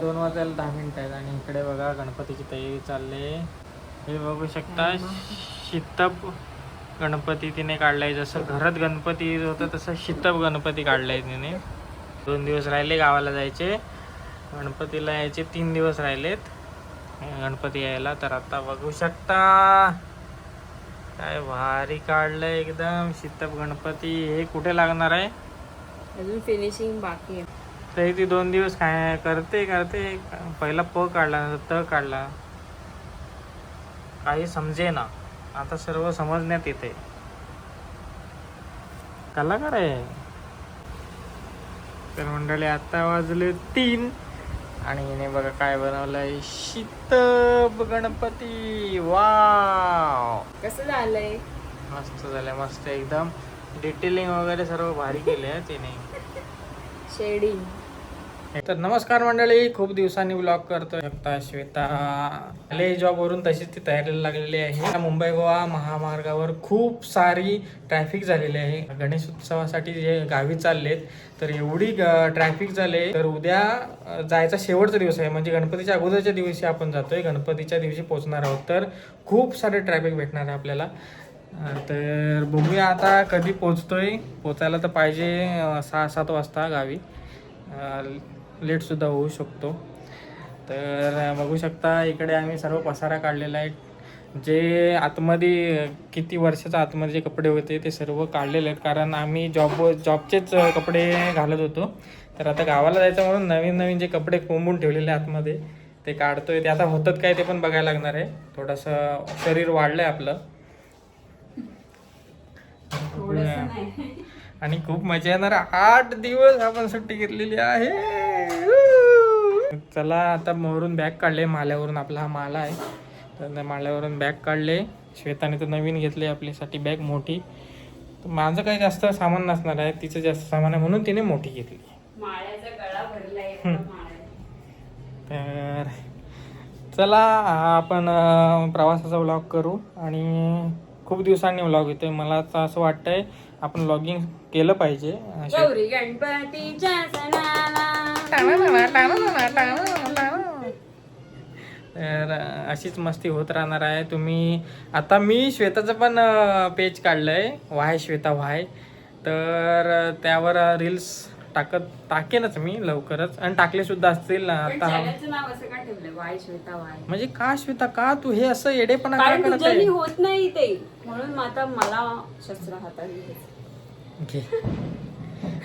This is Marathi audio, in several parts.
दोन वाजायला दहा मिनिटं आहेत आणि इकडे बघा गणपतीची तयारी चालली हे बघू शकता शितप गणपती तिने काढलाय. जसं घरात गणपती होतं तसं शितप गणपती काढलाय तिने. दोन दिवस राहिले गावाला जायचे. गणपतीला यायचे तीन दिवस राहिलेत गणपती यायला. तर आता बघू शकता काय भारी काढलंय एकदम शितप गणपती. हे कुठे लागणार आहे? अजून फिनिशिंग बाकी आहे. तरी ती दोन दिवस काय करते करते. पहिला प काढला नंतर त काढला. काही समजे ना आता सर्व समजण्यात येते. कलाकार आहे. तर मंडळी आता वाजले तीन. आणि हिने बघा काय बनवलंय. शीतप गणपती. वाव! कसं झालंय? मस्त झालंय मस्त एकदम. डिटेलिंग वगैरे सर्व भारी केले तिने. शेडिंग तर नमस्कार मंडळी खूप दिवसांनी ब्लॉग करतो शकता श्वेता. आले जॉब वरून तशीच ती तयारीला लागलेली आहे. मुंबई गोवा महामार्गावर खूप सारी ट्रॅफिक झालेली आहे. गणेश उत्सवासाठी जे गावी चाललेत तर एवढी ट्रॅफिक झाले तर उद्या जायचा शेवटचा दिवस आहे. म्हणजे गणपतीच्या अगोदरच्या दिवशी आपण जातोय. गणपतीच्या दिवशी पोहोचणार आहोत. तर खूप सारे ट्रॅफिक भेटणार आहे आपल्याला. तर बघूया आता कधी पोचतोय पोचायला तर पाहिजे सहा सात वाजता गावी. लेटसुद्धा होऊ शकतो. तर बघू शकता इकडे आम्ही सर्व पसारा काढलेला आहे. जे आतमध्ये किती वर्षाचा आतमध्ये जे कपडे होते ते सर्व काढलेले आहेत. कारण आम्ही जॉब जॉबचेच कपडे घालत होतो. तर आता गावाला जायचं म्हणून नवीन नवीन जे कपडे कोंबून ठेवलेले आतमध्ये ते काढतोय. ते आता होतात काय ते पण बघायला लागणार आहे. थोडंसं शरीर वाढलं आहे आपलं आणि खूप मजा येणार. आठ दिवस आपण सुट्टी घेतलेली आहे. चला आता मोरून बॅग काढले माल्यावरून आपला हा माला आहे. तर माल्यावरून बॅग काढले. श्वेताने तर नवीन घेतले आपल्यासाठी बॅग मोठी. तर माझं काही जास्त सामान नसणार आहे तिचं जास्त सामान आहे म्हणून तिने मोठी घेतली. तर चला आपण प्रवासाचा व्लॉग करू. आणि खूप दिवसांनी व्लॉग येतोय. मला असं वाटतंय आपण व्लॉगिंग केलं पाहिजे. तर अशीच मस्ती होत राहणार आहे. तुम्ही आता मी श्वेताचं पण पेज काढलंय. वाय श्वेता वाय तर त्यावर रील्स टाकत टाकेनच मी लवकरच. आणि टाकले सुद्धा असतील ना पण आता चॅनलचं नाव असं का ठेवलंय? वाय श्वेता वाय म्हणजे का श्वेता का तू हे असं येडेपणा करत तुझ्यानी आहे? होत नाही ते. म्हणून मला शस्त्र हातात. घे.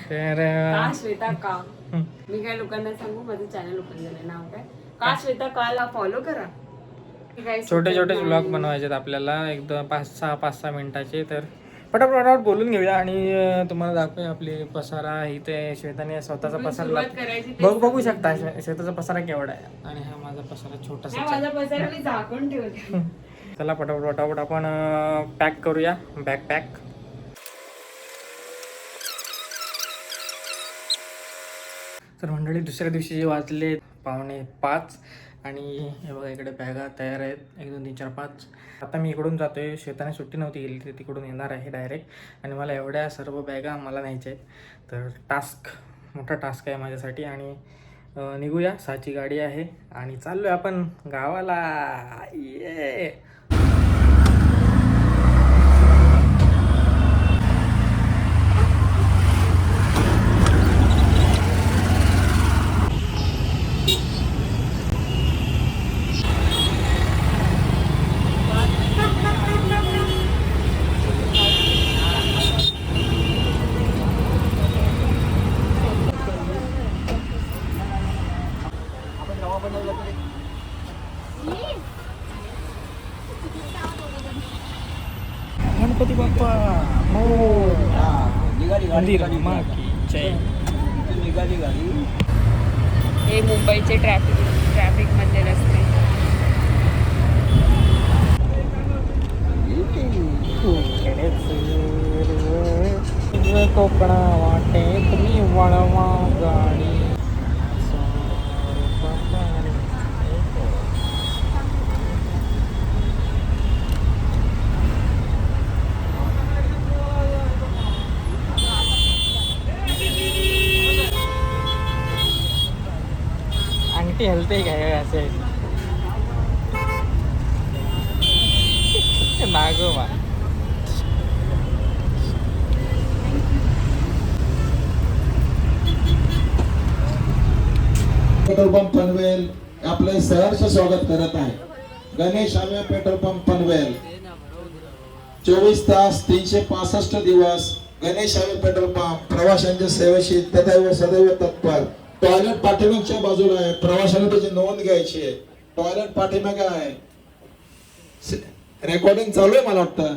तर का श्वेता का. मी काय लोकांना सांगू? माझं चॅनल ओपन झालंय. नाव काय? का श्वेता काला? फॉलो करा. छोटे छोटे ब्लॉग. बनवायचे आपल्याला. एकदम पाच सहा पाच सहा मिनिटाचे. तर पटापट पटापट बोलून घेऊया आणि तुम्हाला दाखवूया आपली पसारा. इथे श्वेताने स्वतःचा पसारा बघ बघू शकता श्वेताचा पसारा केवढा आहे. आणि हा माझा पसारा छोटासा झाकून चला पटापट पटापट आपण पॅक करूया. बॅग पॅक तर मंडळी दुसऱ्या दिवशी जे वाजले पावणे पाच आणि हे बघा इकडे बॅगा तयार आहेत. एक दोन तीन चार पाच. आता मी इकडून जातोय. शेताने सुट्टी नव्हती गेली ते तिकडून येणार आहे डायरेक्ट आणि मला एवढ्या सर्व बॅगा मला न्यायच्या आहेत. तर टास्क मोठा टास्क आहे माझ्यासाठी. आणि निघूया. सहाची गाडी आहे. आणि चाललोय आपण गावाला. ये गणपती बाप्पा. मंदिर हे मुंबईचे ट्रॅफिक ट्रॅफिक मधले रस्ते कोकणा वाटे तुम्ही वळवा. हेलते काय असे नागोबा पेट्रोल पंप पनवेल आपले सहर्ष स्वागत करत आहे. गणेश आव्या पेट्रोल पंप पनवेल. चोवीस तास तीनशे पासष्ट दिवस गणेश आव्या पेट्रोल पंप प्रवाशांच्या सेवेशी तदैव सदैव तत्पर. टॉयलेट पाठीमागच्या बाजूला आहे. प्रवाशांना त्याची नोंद घ्यायची आहे. टॉयलेट पाठीमागे आहे. रेकॉर्डिंग चालू आहे मला वाटतं.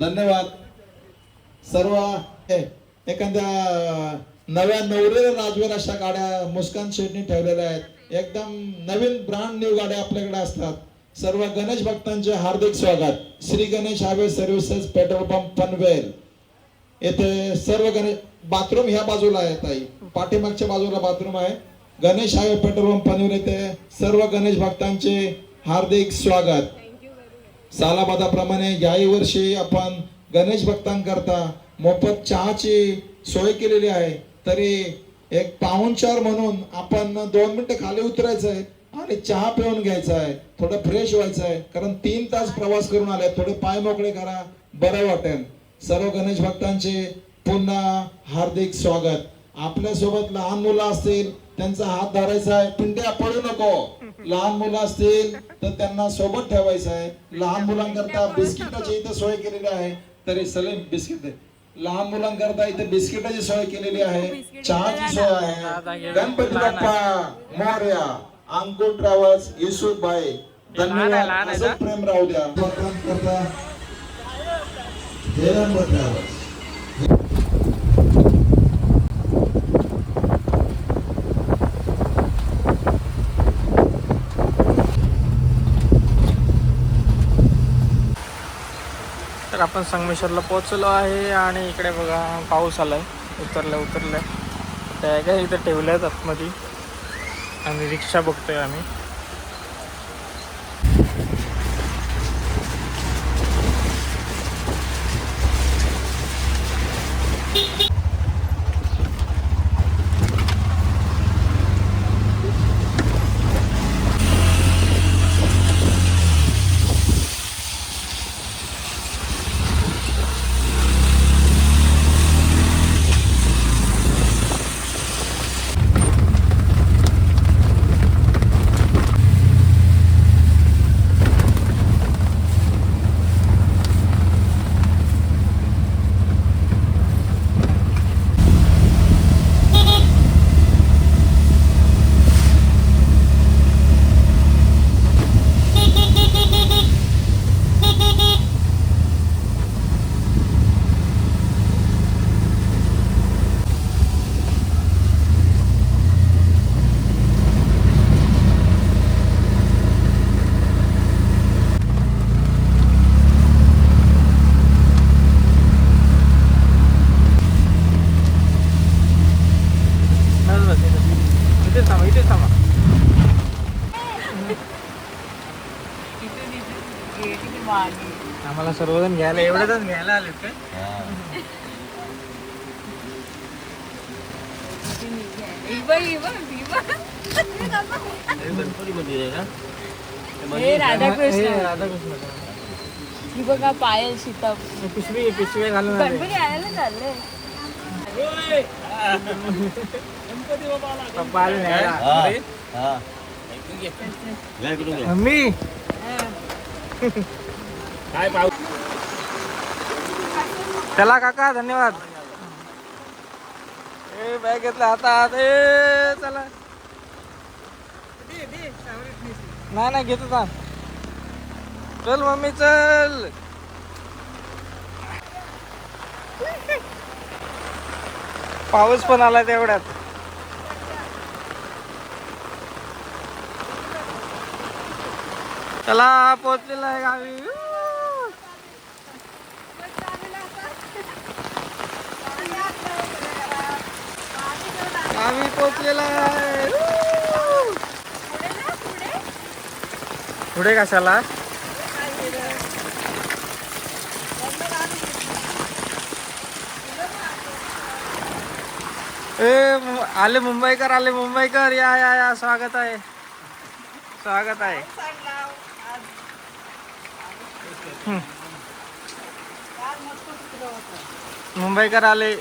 धन्यवाद. सर्व हे, एखाद्या नव्या नवरेला राजवीर अशा गाड्या मुस्कान शेटनी ठेवलेल्या आहेत. एकदम नवीन ब्रांड न्यू गाड्या आपल्याकडे असतात. सर्व गणेश भक्तांचे हार्दिक स्वागत. Shri Ganesh highway services petrol pump Panvel. येथे सर्व गणेश बाथरूम ह्या बाजूला आहे ताई. पाठीमागच्या बाजूला बाथरूम आहे. Ganesh highway petrol pump Panvel येथे सर्व गणेश भक्तांचे हार्दिक स्वागत. सालाबादाप्रमाणे याही वर्षी आपण गणेश भक्तांकरता मोफत चहाची सोय केलेली आहे. तरी एक पाहुणचार म्हणून आपण दोन मिनिटं खाली उतरायचं आहे आणि चहा पिऊन घ्यायचा आहे. थोडं फ्रेश व्हायचं आहे. कारण तीन तास प्रवास करून आले थोडे पाय मोकळे करा. बरं वाटेल. सर्व गणेश भक्तांचे पुन्हा हार्दिक स्वागत. आपल्यासोबत लहान मुलं असतील त्यांचा हात धरायचा आहे. पिंट्या पडू नको. लहान मुलं असतील तर त्यांना सोबत ठेवायचं आहे. लहान मुलांकरता बिस्किटाची इथे सोय केलेली आहे. तरी सलीम बिस्किट. लहान मुलांकरता इथे बिस्किटाची सोय केलेली आहे. चहाची सोय आहे. गणपती बाप्पा मोर्या अंकुर ट्रॅव्हल्स युसुफ भाई धन्यवाद. प्रेम राहू द्या. भक्तांकरता तर आपण संगमेश्वरला पोहोचलो आहे आणि इकडे बघा पाऊस आलाय. उतरलं उतरलं त्या काय इथं ठेवल्या आहेत आतमध्ये. आणि रिक्षा बघतोय आम्ही. सर्वजण घ्यायला एवढेच घ्यायला आले काय हे राधाकृष्ण. हे राधाकृष्ण. ही बघा पायल सीता. पिशवी पिशवी घालून गणपती आणायला चाललंय पप्पा आले न्यायला. मम्मी चला काका धन्यवाद. ए बॅग घेतला हातात. ए चला. नाही नाही घेतो थांब. चल मम्मी चल. पाऊस पण आला तेवढ्यात. चला पोचलेला आहे गावी. गावी पोहोचलेला आहे. पुढे कशाला? ए आले मुंबईकर आले मुंबईकर. या या या. स्वागत आहे. स्वागत आहे. मुंबईकर आले.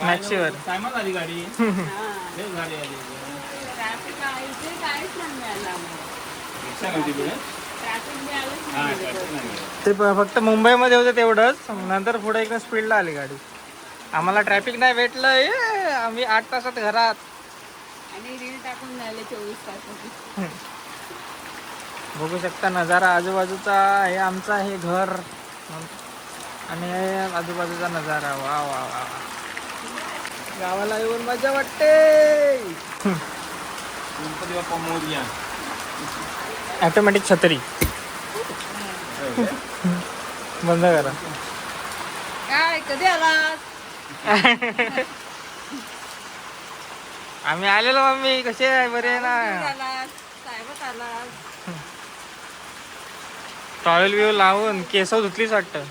मॅक्सीवर टायमात आली गाडी. लय गाडी आली. ट्रॅफिक आहे इथे काहीच नाही मिळालं आम्हाला. रिक्षा नव्हती पुढे ट्रॅफिक मिळालंच हा नाही ट्रॅफिक नाही ते प- फक्त मुंबईमध्ये होते तेवढंच. नंतर पुढे एकदम स्पीडला आली गाडी. आम्हाला ट्रॅफिक नाही भेटलं. आम्ही आठ तासात घरात. आणि रील टाकून झाले चोवीस तासाची बघू शकता नजारा आजूबाजूचा हे आमचं आहे घर. आणि हे आजूबाजूचा नजारा. वा वा वा वा. गावाला येऊन मजा वाटते. गणपती बाप्पा मोरया ऑटोमॅटिक छत्री. बंद करा. काय कधी आलात आम्ही आलेलो मम्मी. कसे आहे? बरे ना? टॉवेल बिव लावून केस धुतलीच वाटतं.